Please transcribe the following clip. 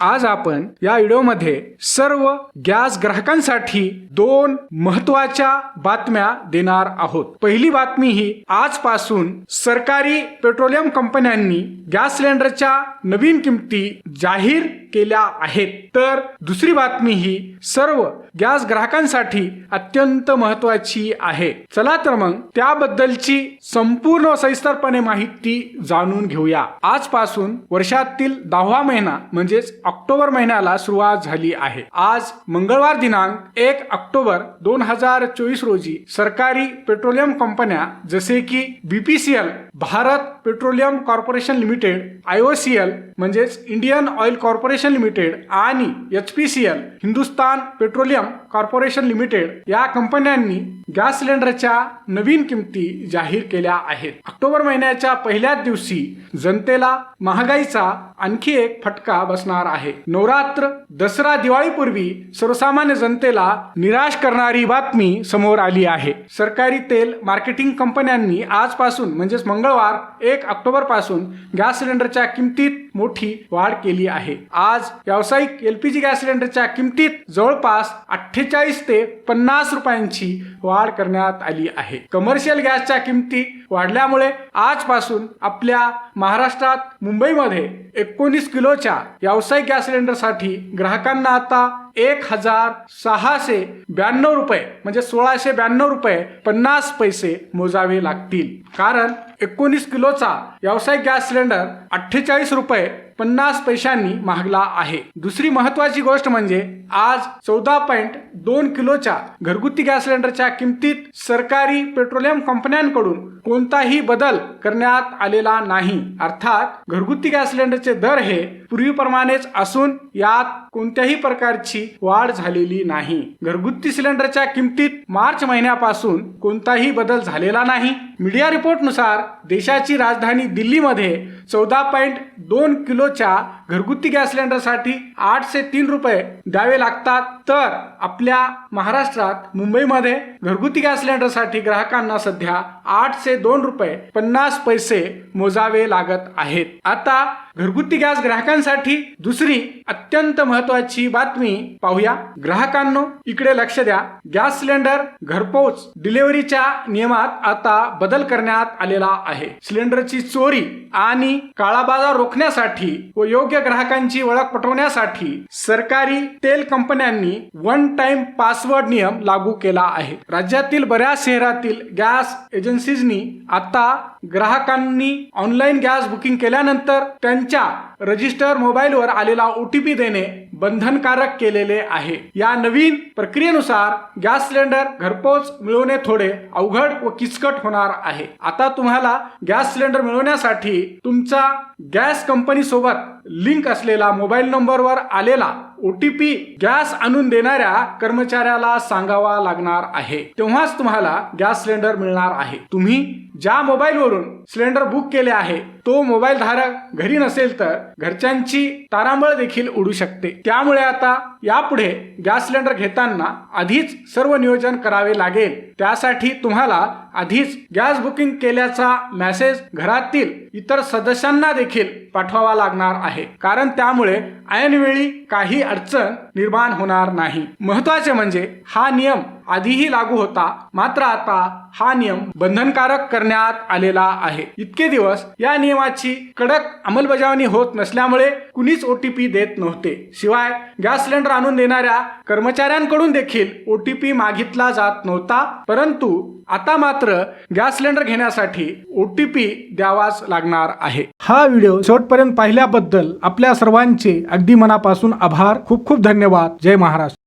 आज आपण या व्हिडिओमध्ये सर्व गॅस ग्राहकांसाठी दोन महत्त्वाच्या बातम्या देणार आहोत. पहिली बातमी ही आजपासून सरकारी पेट्रोलियम कंपन्यांनी गॅस सिलेंडरच्या नवीन किमती जाहीर केल्या आहेत. तर दुसरी बातमी ही सर्व गॅस ग्राहकांसाठी अत्यंत महत्वाची आहे. चला तर मग त्याबद्दलची संपूर्ण सविस्तरपणे माहिती जाणून घेऊया. आजपासून वर्षातील दहावा महिना म्हणजेच ऑक्टोबर महिन्याला सुरुवात झाली आहे. आज मंगळवार दिनांक एक ऑक्टोबर दोन हजार चोवीस रोजी सरकारी पेट्रोलियम कंपन्या जसे की BPCL Bharat petroleum corporation limited IOCL म्हणजेच इंडियन ऑइल कॉर्पोरेशन लिमिटेड आणि H P C L Hindustan petroleum corporation limited या कंपन्यांनी गॅस सिलेंडरच्या नवीन किमती जाहीर केल्या आहेत. ऑक्टोबर महिन्याच्या पहिल्याच दिवशी जनतेला महागाईचा आणखी एक फटका बसणार आहे. नवरात्र दसरा दिवाळीपूर्वी सर्वसामान्य जनतेला निराश करणारी बातमी समोर आली आहे. सरकारी तेल मार्केटिंग कंपन्यांनी आजपासून म्हणजेच मंगळवार एक ऑक्टोबरपासून गॅस सिलेंडरच्या किमतीत मोठी वाढ केली आहे. आज व्यावसायिक एलपीजी गॅस सिलेंडरच्या किमतीत जवळपास अठ्ठेचाळीस ते पन्नास रुपयांची वाढ करण्यात आली आहे. कमर्शियल गॅसच्या किमती वाढल्यामुळे आजपासून आपल्या महाराष्ट्रात मुंबईमध्ये एकोणीस किलोच्या व्यावसायिक गॅस सिलेंडरसाठी ग्राहकांना आता एक हजार सहाशे ब्याण्णव रुपये म्हणजे सोळाशे ब्याण्णव रुपये पन्नास पैसे मोजावे लागतील. कारण एकोणीस किलोचा व्यावसायिक गॅस सिलेंडर अठ्ठेचाळीस रुपये पन्नास पैशांनी महागला आहे. दुसरी महत्वाची गोष्ट म्हणजे आज चौदा पॉईंट दोन किलोच्या घरगुती गॅस सिलेंडरच्या किमतीत सरकारी पेट्रोलियम कंपन्यांकडून कोणताही बदल करण्यात आलेला नाही. अर्थात घरगुती गॅस सिलेंडरचे दर हे पूर्वीप्रमाणेच असून यात कोणत्याही प्रकारची वाढ झालेली नाही. घरगुती सिलेंडरच्या किमतीत मार्च महिन्यापासून कोणताही बदल झालेला नाही. मीडिया रिपोर्टनुसार देशाची राजधानी दिल्लीमध्ये चौदा पॉईंट दोन किलोच्या घरगुती गॅस सिलेंडरसाठी आठशे तीन रुपये द्यावे लागतात. तर आपल्या महाराष्ट्रात मुंबईमध्ये घरगुती गॅस सिलेंडरसाठी ग्राहकांना सध्या आठशे दोन रुपये पन्नास पैसे मोजावे लागत आहेत. आता घरगुती गॅस ग्राहकांसाठी दुसरी अत्यंत महत्वाची बातमी पाहूया. ग्राहकांनो इकडे लक्ष द्या. गॅस सिलेंडर घरपोच डिलिव्हरीच्या नियमात आता बदल करण्यात आलेला आहे. सिलेंडरची चोरी आणि काळाबाजार रोखण्यासाठी व योग्य ग्राहकांची ओळख पटवण्यासाठी सरकारी तेल कंपन्यांनी वन टाइम पासवर्ड नियम लागू केला आहे. राज्यातील बऱ्याच शहरातील गॅस एजन्सीजनी आता ग्राहकांनी ऑनलाईन गॅस बुकिंग केल्यानंतर त्यांच्या रजिस्टर मोबाईलवर आलेला ओटीपी देणे बंधनकारक केलेले आहे. या नवीन प्रक्रियेनुसार गॅस सिलेंडर घरपोच मिळवणे थोडे अवघड व किचकट होणार आहे. आता तुम्हाला गॅस सिलेंडर मिळवण्यासाठी तुमचा गॅस कंपनी सोबत लिंक असलेला मोबाईल नंबरवर आलेला ओ टी पी गॅस आणून देणाऱ्या कर्मचाऱ्याला सांगावा लागणार आहे. तेव्हाच तुम्हाला गॅस सिलेंडर मिळणार आहे. तुम्ही ज्या मोबाईलवरून सिलेंडर बुक केले आहे तो मोबाईल धारक घरी नसेल तर घरच्यांची तारांबळ देखील उडू शकते. त्यामुळे आता यापुढे गॅस सिलेंडर घेताना आधीच सर्व नियोजन करावे लागेल. त्यासाठी तुम्हाला आधीच गॅस बुकिंग केल्याचा मेसेज घरातील इतर सदस्यांना देखील पाठवावा लागणार आहे. कारण त्यामुळे ऐनवेळी काही अडचण निर्माण होणार नाही. महत्त्वाचे म्हणजे हा नियम आधीही लागू होता. मात्र आता हा नियम बंधनकारक करण्यात आलेला आहे. इतके दिवस या नियमाची कडक अंमलबजावणी होत नसल्यामुळे कुणीच ओटीपी देत नव्हते. शिवाय गॅस सिलेंडर आणून देणाऱ्या कर्मचाऱ्यांकडून देखील ओटीपी मागितला जात नव्हता. परंतु आता मात्र गॅस सिलेंडर घेण्यासाठी ओटीपी द्यावाच लागणार आहे. हा व्हिडिओ शेवटपर्यंत पाहिल्याबद्दल आपल्या सर्वांचे अगदी मनापासून आभार. खूप खूप धन्यवाद. जय महाराष्ट्र.